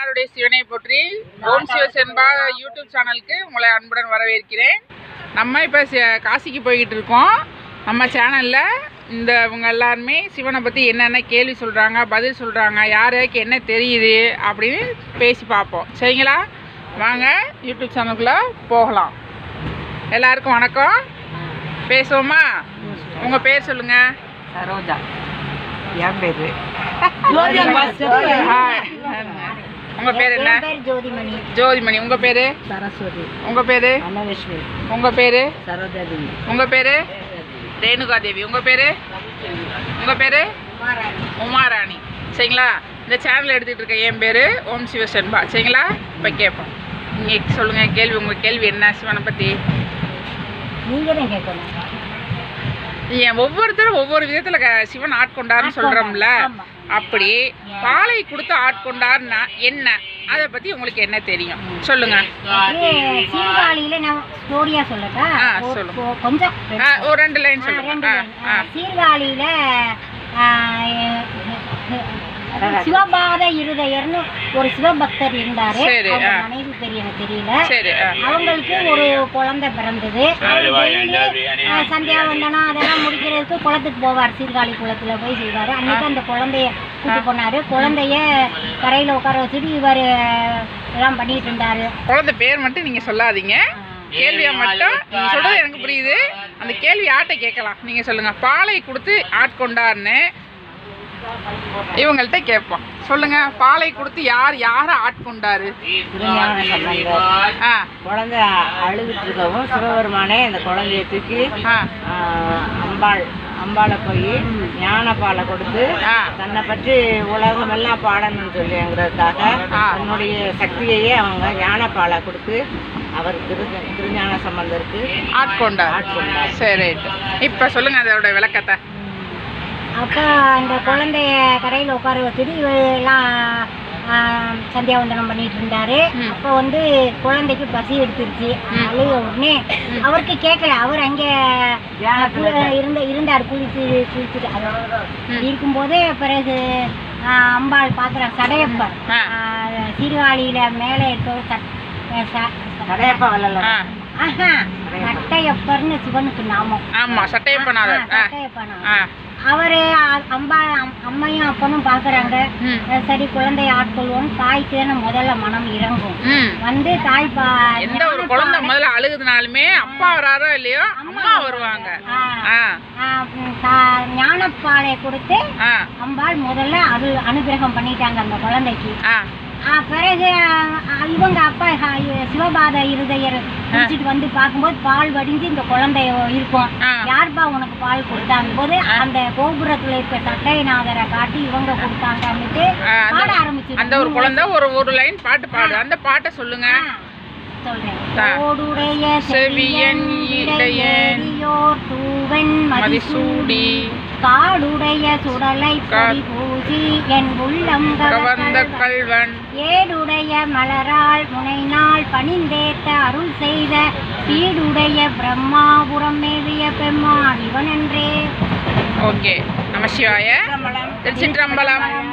யாருடைய சிவனை போற்றி ஓம் சிவசென்பா யூடியூப் சேனலுக்கு உங்களை அன்புடன் வரவேற்கிறேன். நம்ம இப்போ காசிக்கு போய்கிட்டு இருக்கோம். நம்ம சேனலில் இந்த இவங்க எல்லாருமே சிவனை பற்றி என்னென்ன கேள்வி சொல்கிறாங்க பதில் சொல்கிறாங்க யார் யாருக்கு என்ன தெரியுது அப்படின்னு பேசி பார்ப்போம். சரிங்களா? வாங்க யூடியூப் சேனலுக்குள்ளே போகலாம். எல்லாருக்கும் வணக்கம். பேசுவோமா? உங்கள் பேர் சொல்லுங்கள் சரோஜா. என் பேரு. ஹாய் உங்கள் பேர் என்ன? ஜோதிமணி. ஜோதிமணி. உங்கள் பேர்? சரஸ்வதி. உங்கள் பேர்? அன்னலட்சுமி உங்கள் பேர்? சரோஜாதேவி உங்கள் பேர்? ரேணுகா தேவி உங்கள் பேர்? உங்கள் பேர்? உமாராணி. சரிங்களா? இந்த சேனல் எடுத்துகிட்டு இருக்க என் பேர் ஓம் சிவசன்பா சரிங்களா? இப்போ கேட்போம் நீங்கள் சொல்லுங்கள் கேள்வி உங்கள் கேள்வி என்ன சிவனை பற்றி நீங்க தான் கேட்கணும். ஏன் ஒவ்வொருத்தரும் ஒவ்வொரு விதத்தில் க- சிவன் ஆட்கொண்டார்னு சொல்கிறோம்ல. அப்படி பாலை கொடுத்து ஆட்கொண்டார்னா என்ன? அதை பற்றி உங்களுக்கு என்ன தெரியும்? சொல்லுங்கள் சீர்காழியில நான் ஸ்டோரியா சொல்லட்டா? சொல்லுங்க. கொஞ்சம் ஒரு ரெண்டு லைன் ஆ, சீர்காழியில சிவபாத இருதயர்னு ஒரு சிவபக்தர் இருந்தாரு. மனைவி பேர் எனக்கு தெரியல. அவங்களுக்கு ஒரு குழந்தை பிறந்தது. ஆ, சந்தியாவந்தனம் அதெல்லாம் முடிக்கிறதுக்கு குளத்துக்கு போவார். சீர்காழி குளத்துல போய் செய்வாரு. அன்னைக்கு அந்த குழந்தைய கூட்டு போனாரு. குழந்தைய கரையில உட்கார வச்சுட்டு இவர் எல்லாம் பண்ணிட்டு இருந்தாரு. குழந்தை பேர் மட்டும் நீங்கள் சொல்லாதீங்க. கேள்வியா மட்டும் நீங்க சொல்றது எனக்கு புரியுது. அந்த கேள்வி யார்கிட்ட கேட்கலாம். நீங்க சொல்லுங்க. பாலை கொடுத்து ஆட்கொண்டார்னு. இவங்கள்ட்ட கேட்போம். சொல்லுங்க பாலை கொடுத்து யார் யாரை ஆட்கொண்டாரு? குழந்தை அழுதுட்டு இருக்கவும் சிவபெருமானே அந்த குழந்தைய தூக்கி அம்பாள் அம்பாளை போய் ஞான பாலை கொடுத்து தன்னை பற்றி உலகமெல்லாம் பாடணும்னு சொல்லிங்கிறதுக்காக. தன்னுடைய சக்தியையே அவங்க ஞான பாலை கொடுத்து அவர் திரு திருஞான சம்பந்தருக்கு ஆட்கொண்டார். ஆட்கொண்டார். சரி. இப்போ சொல்லுங்க அதோட விளக்கத்தை. அப்போ அந்த குழந்தைய கரையில உட்கார வச்சுட்டு இவர் எல்லாம் ஆ, சந்தியாவந்தனம் பண்ணிட்டு இருந்தாரு. அப்போ வந்து குழந்தைக்கு பசி எடுத்துருச்சு. அழுக உடனே அவருக்கு கேட்கல. அவர் அங்கே இருந்த இருந்தார் குளிச்சு குளிச்சுட்டு. இருக்கும்போதே பிறகு அம்பாள் பார்க்குறாங்க சடையப்பர் சீர்காழியில மேலே இருக்க ச- ச- கடையப்பா வள்ளல ஆ. ஆஹா சட்டையப்பர்னு சிவனுக்கு நாமம். ஆமா சட்டையப்பனாதர் ஆ சட்டையப்பனா ஆ. அவரு அம்பா அம்- அம்மையும் அப்பனும் பாக்குறாங்க. சரி குழந்தைய ஆட்கொள்வோம். தாய்க்கு தானே முதல்ல மனம் இறங்கும். வந்து தாய் பா எந்த ஒரு குழந்தை முதல்ல அழுகுதுனாலுமே அப்பா வராரோ இல்லையோ அம்மா வருவாங்க. ஞானப்பாலை கொடுத்து அம்பாள் முதல்ல அது அனுகிரகம் பண்ணிட்டாங்க அந்த குழந்தைக்கு. பிறகு இவங்க சிவபாத இருதயர் குடிச்சிட்டு வந்து பார்க்கும்போது பால் வடிஞ்சு இந்த குழந்தை இருக்கும். யார்பா உனக்கு பால் கொடுத்தாங்க போது அந்த கோபுரத்துல இருக்க சட்டைநாதரை காட்டி இவங்க கொடுத்தாங்கன்னுட்டு பாட ஆரம்பிச்சு அந்த ஒரு குழந்தை ஒரு ஒரு லைன் பாட்டு பாடு. அந்த பாட்டை சொல்லுங்க. ஓடுடைய செவியன் இடையன் இடையோர் தூவன் மதிசூடி. காடுடைய சுடலை பூசி என் உள்ளம் கவர்ந்த கவர்ந்த கல்வன். ஏடுடைய மலரால் முனைநாள் பணிந்தேத்த அருள் செய்த சீடுடைய பிரம்மாபுரம் மேவிய பெம்மான் இவனென்றே. ஓகே. நம சிவாய. திருச்சிற்றம்பலம்.